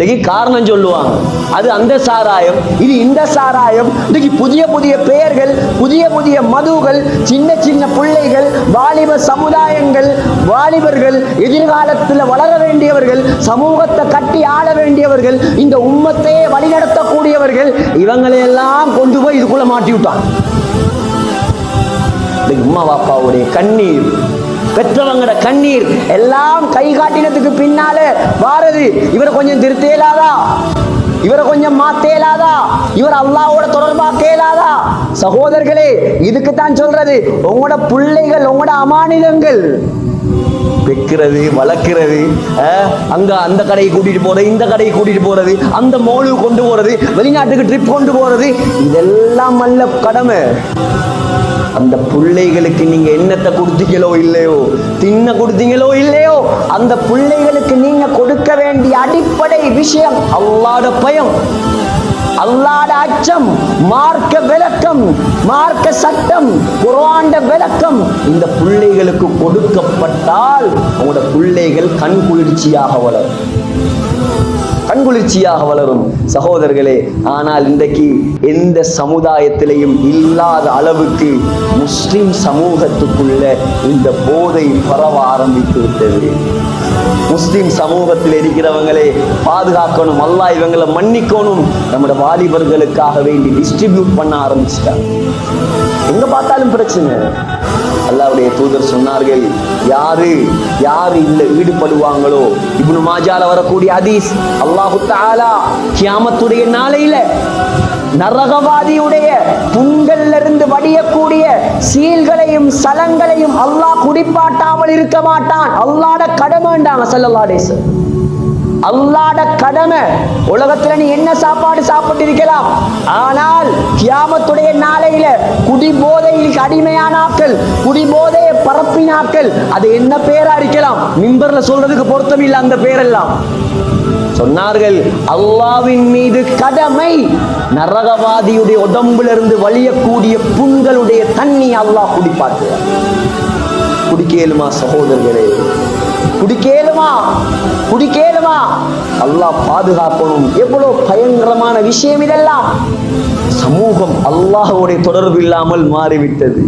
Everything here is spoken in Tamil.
இன்னைக்கு காரணம் சொல்லுவாங்க. அது அந்த சாராயம் இது இந்த சாராயம். இன்னைக்கு புதிய புதிய பெயர்கள் புதிய புதிய மதுகள் சின்ன சின்ன பிள்ளைகள் வாலிப சமுதாயங்கள் வாலிபர்கள் எதிர்காலத்தில் வளர வேண்டியவர்கள் சமூகத்தை கட்டி ஆள வேண்டியவர்கள் இந்த உம்மத்தையே வழிநடத்தக்கூடியவர்கள் இவங்களையெல்லாம் கொண்டு போய் இதுக்குள்ள மாட்டி விட்டான் இன்னைக்கு உம்மா பாப்பாவுடைய கண்ணீர் பெற்றவங்கட கண்ணீர் எல்லாம் கை காட்டினதுக்கு பின்னால வாரது இவரை கொஞ்சம் திருத்தேலாதா? இவரை கொஞ்சம் மாத்தேலாதா? இவர் அல்லாவோட தொடர்பாக்க இயலாதா சகோதரர்களே இதுக்கு தான் சொல்றது உங்களோட பிள்ளைகள் உங்களோட அமானிதங்கள். வைக்கிறது வளர்க்கிறது அங்க அந்த கடையை கூட்டிட்டு போறது இந்த கடையை கூட்டிட்டு போறது அந்த மோலு கொண்டு போறது வெளிநாட்டுக்கு ட்ரிப் கொண்டு போறது இதெல்லாம் நல்ல கடமை. அந்த பிள்ளைகளுக்கு நீங்க என்னத்தை கொடுத்தீங்களோ இல்லையோ தின்ன கொடுத்தீங்களோ இல்லையோ அந்த பிள்ளைகளுக்கு நீங்க கொடுக்க வேண்டிய அடிப்படை விஷயம் அல்லாட பயம் அல்லாட அச்சம் மார்க்க விளக்கம் மார்க்க சட்டம் குராண்ட விளக்கம். இந்த பிள்ளைகளுக்கு கொடுக்கப்பட்டால் உங்களோட பிள்ளைகள் கண் குளிர்ச்சியாக வளரும். கண்குளிர்ச்சியாக வளரும் சகோதரர்களே ஆனால் இன்றைக்கு எந்த சமுதாயத்திலையும் இல்லாத அளவுக்கு முஸ்லிம் சமூகத்துக்குள்ள இந்த போதை பரவ ஆரம்பித்து விட்டது. முஸ்லிம் சமூகத்தில் இருக்கிறவங்களே பாதுகாக்கணும் அல்லா இவங்களை மன்னிக்கணும் நம்மட வாலிபர்களுக்காக வேண்டி டிஸ்ட்ரிபியூட் பண்ண ஆரம்பிச்சிட்டாங்க. எங்க பார்த்தாலும் பிரச்சனை. அல்லாவுடைய தூதர் சொன்னார்கள் யாரு யாரு இதுல ஈடுபடுவாங்களோ? இப்னு மாஜால வரக்கூடிய அதீஸ் அல்லாஹு தாலா கியாமத்துடைய நாளையில நரகவாதியுடைய புண்கள்ல இருந்து வடியக்கூடிய சீல்களையும் சலங்களையும் அல்லாஹ் குடிப்பாட்டாமல் இருக்க மாட்டான். அல்லாட கடமைண்டாங்க சல்லல்லாடேசன் அல்லாட கடமை. உலகத்துல நீ என்ன சாப்பாடு சாப்பிட்டு இருக்கலாம் ஆனால் கியாமத்துடைய நாளையில குடிபோதையில் அடிமையானாக்கள் பரப்பின பரப்பினாக்கள் அது என்ன பேரா இருக்கலாம்? மிம்பர்ல சொல்றதுக்கு பொருத்தம் இல்லை அந்த பேரெல்லாம். சொன்னார்கள் அல்லாவின் மீது கடமை. நரகவாதியுடைய உடம்புல இருந்து வழியக்கூடிய புண்களுடைய தண்ணி அல்லாஹ் குடிப்பாட்டுவார் குடிக்கேலுமா சகோதரர்களே? குடிக்கேலுமா குடிக்கேலுமா அல்லாஹ் பாதுகாக்கணும். எவ்வளவு பயங்கரமான விஷயம் இதெல்லாம். சமூகம் அல்லாஹோடைய தொடர்பு இல்லாமல் மாறிவிட்டது.